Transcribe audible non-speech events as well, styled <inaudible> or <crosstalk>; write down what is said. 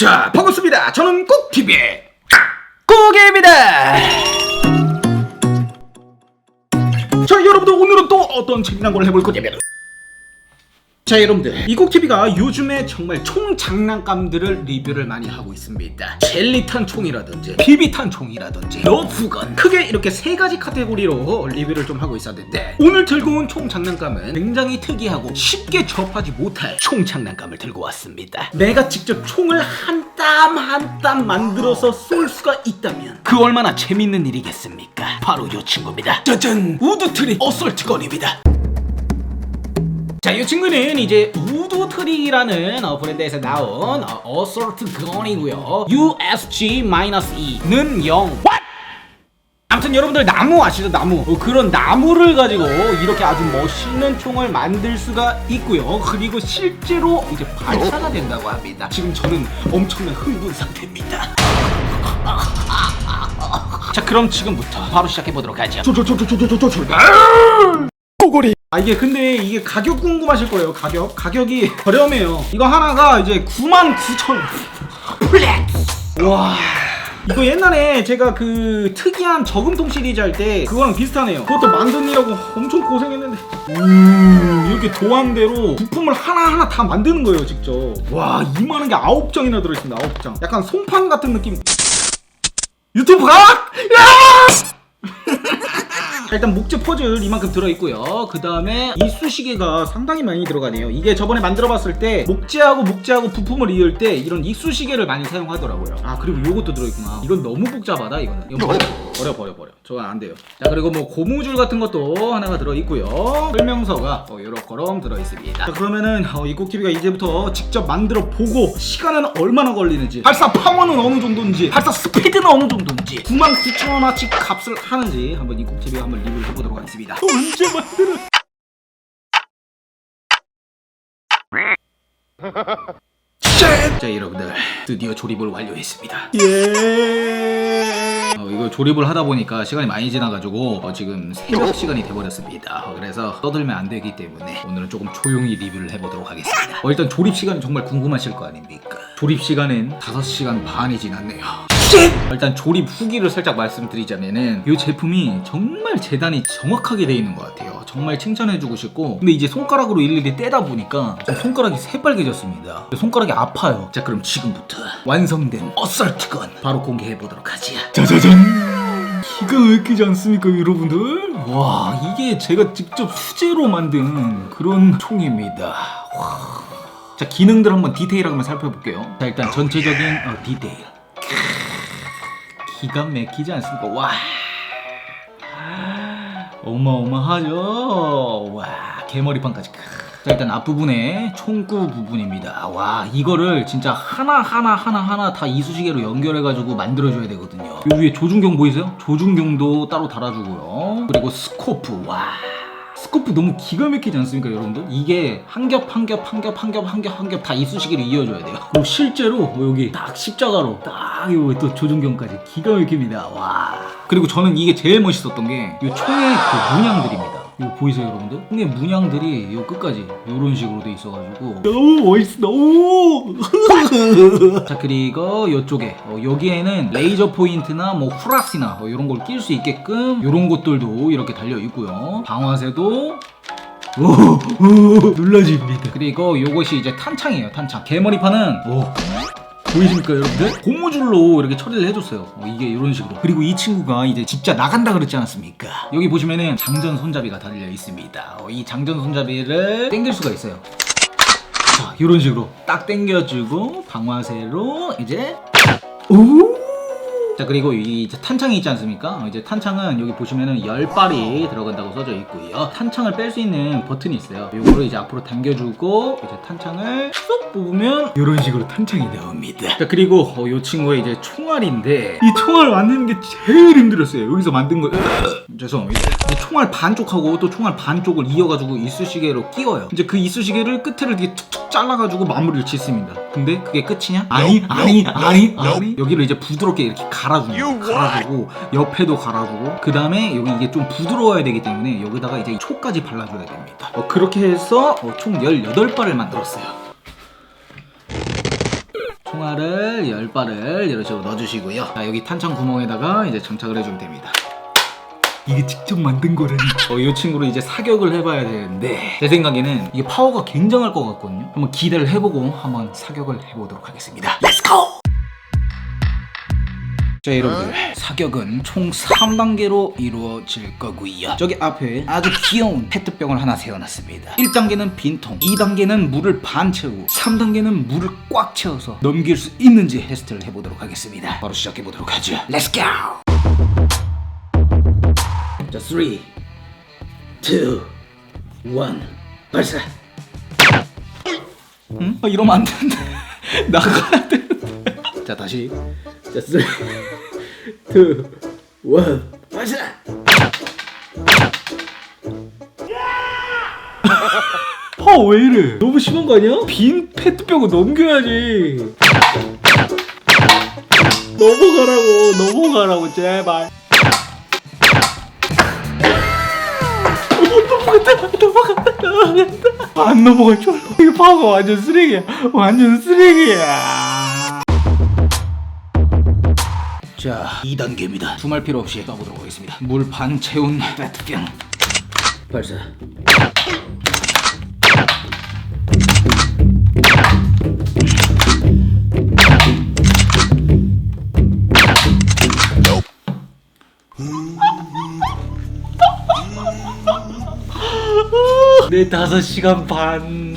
자, 반갑습니다. 저는 꼭TV의 고개입니다. 자, 여러분들 오늘은 또 어떤 재미난 걸 해볼 거냐면 자 여러분들. 이곡TV가 요즘에 정말 총 장난감들을 리뷰를 많이 하고 있습니다. 젤리탄 총이라든지 비비탄 총이라든지 러프건. 크게 이렇게 세 가지 카테고리로 리뷰를 좀 하고 있었는데 오늘 들고 온 총 장난감은 굉장히 특이하고 쉽게 접하지 못할 총 장난감을 들고 왔습니다. 내가 직접 총을 한 땀 한 땀 만들어서 쏠 수가 있다면 그 얼마나 재밌는 일이겠습니까? 바로 이 친구입니다. 짜잔! 우드트리 어설트건입니다 자, 이 친구는 이제 우드 트릭이라는 어, 브랜드에서 나온 어, 어설트 건이고요. USG-E는 0. What? 아무튼 여러분들 나무 아시죠? 나무. 어, 그런 나무를 가지고 이렇게 아주 멋있는 총을 만들 수가 있고요. 그리고 실제로 이제 발사가 된다고 합니다. 지금 저는 엄청난 흥분 상태입니다. <laughs> 자, 그럼 지금부터 바로 시작해 보도록 하죠. 꼬골이. 아 이게 근데 이게 가격 궁금하실 거예요 가격. 가격이 <laughs> 저렴해요. 이거 하나가 이제 99,000원 플렉스 와. 이거 옛날에 제가 그 특이한 저금통 시리즈 할 때 그거랑 비슷하네요. 그것도 만드느라고 엄청 고생했는데. 음 이렇게 도안대로 부품을 하나하나 다 만드는 거예요 직접. 와 이만한 게 9장이나 들어있습니다 9장. 약간 손판 같은 느낌. 유튜브 가? 야! 자, 일단 목재 퍼즐 이만큼 들어있고요. 그 다음에 이쑤시개가 상당히 많이 들어가네요. 이게 저번에 만들어봤을 때 목재하고 목재하고 부품을 이을 때 이런 이쑤시개를 많이 사용하더라고요. 아 그리고 요것도 들어있구나. 이건 너무 복잡하다 이거는. 이건 버려 버려 버려. 저건 안 돼요. 자 그리고 뭐 고무줄 같은 것도 하나가 들어있고요. 설명서가 어, 요렇게럼 들어있습니다. 자 그러면은 어, 이곡TV가 이제부터 직접 만들어 보고 시간은 얼마나 걸리는지 발사 파워는 어느 정도인지 발사 스피드는 어느 정도인지 99,000원어치 값을 하는지 한번 이곡TV가 한번 리뷰를 해보도록 하겠습니다. 언제 만들어? <laughs> 자 여러분들 드디어 조립을 완료했습니다. 예. 어, 이거 조립을 하다 보니까 시간이 많이 지나가지고 어, 지금 새벽 시간이 돼버렸습니다. 어, 그래서 떠들면 안 되기 때문에 오늘은 조금 조용히 리뷰를 해보도록 하겠습니다. 어, 일단 조립 시간이 정말 궁금하실 거 아닙니까? 조립 시간은 5시간 반이 지났네요. 일단 조립 후기를 살짝 말씀드리자면은 이 제품이 정말 재단이 정확하게 돼 있는 것 같아요. 정말 칭찬해주고 싶고 근데 이제 손가락으로 일일이 떼다 보니까 좀 손가락이 새빨개졌습니다. 손가락이 아파요. 자 그럼 지금부터 완성된 어설트건 바로 공개해 보도록 하지. 짜자잔. 기가 막히지 않습니까 여러분들? 와 이게 제가 직접 수제로 만든 그런 총입니다. 와. 자 기능들 한번 디테일하게 한번 살펴볼게요. 자 일단 전체적인 어, 디테일. 기가 막히지 않습니까? 와. 어마어마하죠. 와, 개머리판까지. 자, 일단 앞부분에 총구 부분입니다. 와, 이거를 진짜 하나 하나 하나 하나 다 이쑤시개로 연결해가지고 만들어줘야 되거든요. 요 위에 조준경 보이세요? 조준경도 따로 달아주고요. 그리고 스코프, 와. 스코프 너무 기가 막히지 않습니까, 여러분들? 이게 한 겹, 한 겹, 한 겹, 한 겹, 한 겹, 한 겹 다 이쑤시개로 이어줘야 돼요. 그리고 실제로 여기 딱 십자가로 딱 요또 조준경까지 기가 막힙니다. 와. 그리고 저는 이게 제일 멋있었던 게 이 총의 그 문양들입니다. 이거 보이세요, 여러분들? 총의 문양들이 요 끝까지 요런 식으로 돼 있어가지고 너무 멋있어, 너무. <laughs> 자 그리고 이쪽에 어, 여기에는 레이저 포인트나 뭐 후라시나 뭐 이런 걸 낄 수 있게끔 이런 것들도 이렇게 달려 있고요. 방아쇠도 오, 오, 눌러집니다. 그리고 이것이 이제 탄창이에요, 탄창. 개머리판은 오. 보이십니까 여러분들? 고무줄로 이렇게 처리를 해줬어요. 어, 이게 이런 식으로. 그리고 이 친구가 이제 진짜 나간다 그랬지 않았습니까? 여기 보시면은 장전 손잡이가 달려 있습니다. 어, 이 장전 손잡이를 당길 수가 있어요. 자 이런 식으로 딱 당겨주고 방아쇠로 이제 오! 자 그리고 이 이제 탄창이 있지 않습니까? 어, 이제 탄창은 여기 보시면은 열 발이 들어간다고 써져 있고요. 탄창을 뺄 수 있는 버튼이 있어요. 이거를 이제 앞으로 당겨주고 이제 탄창을 쏙 뽑으면 이런 식으로 탄창이 나옵니다. 자 그리고 어, 이 친구의 이제 총알인데 이 총알 만드는 게 제일 힘들었어요. 여기서 만든 거 으, 죄송합니다. 이 총알 반쪽하고 또 총알 반쪽을 이어가지고 이쑤시개로 끼워요. 이제 그 이쑤시개를 끝에를 이렇게 툭툭 잘라가지고 마무리를 짓습니다. 근데 그게 끝이냐? 아니 아니 아니 아니 여기를 이제 부드럽게 이렇게 갈아 주는 거예요. 갈아주고 옆에도 갈아주고 그 다음에 여기 이게 좀 부드러워야 되기 때문에 여기다가 이제 초까지 발라줘야 됩니다. 어, 그렇게 해서 어, 총 18발을 만들었어요. 총알을 10발을 이런 식으로 넣어주시고요. 자, 여기 탄창 구멍에다가 이제 장착을 해주면 됩니다. 이게 직접 만든 거라니. 어, 이 친구를 이제 사격을 해봐야 되는데 제 생각에는 이게 파워가 굉장할 것 같거든요. 한번 기대를 해보고 한번 사격을 해보도록 하겠습니다. Go! 자 여러분들. 사격은 총 3단계로 이루어질 거고요. 저기 앞에 아주 귀여운 페트병을 하나 세워놨습니다. 1단계는 빈통 2단계는 물을 반 채우고 3단계는 물을 꽉 채워서 넘길 수 있는지 테스트를 해보도록 하겠습니다. 바로 시작해보도록 하죠. Let's go! 자3 2 1 발사! 응? 아, 이러면 안 되는데. <laughs> 나가야 되는데. 자 다시 자3 2 1 발사 아왜 이래? 너무 심한 거 아니야? 빈 페트병을 넘겨야지. 넘어가라고 넘어가라고 제발. 안 넘어갈 줄 알고 이 파워가 완전 쓰레기야. 완전 쓰레기야 자 2단계입니다 두말 필요 없이 떠보도록 하겠습니다 물 반 채운 페트병 발사 내 다섯 시간 반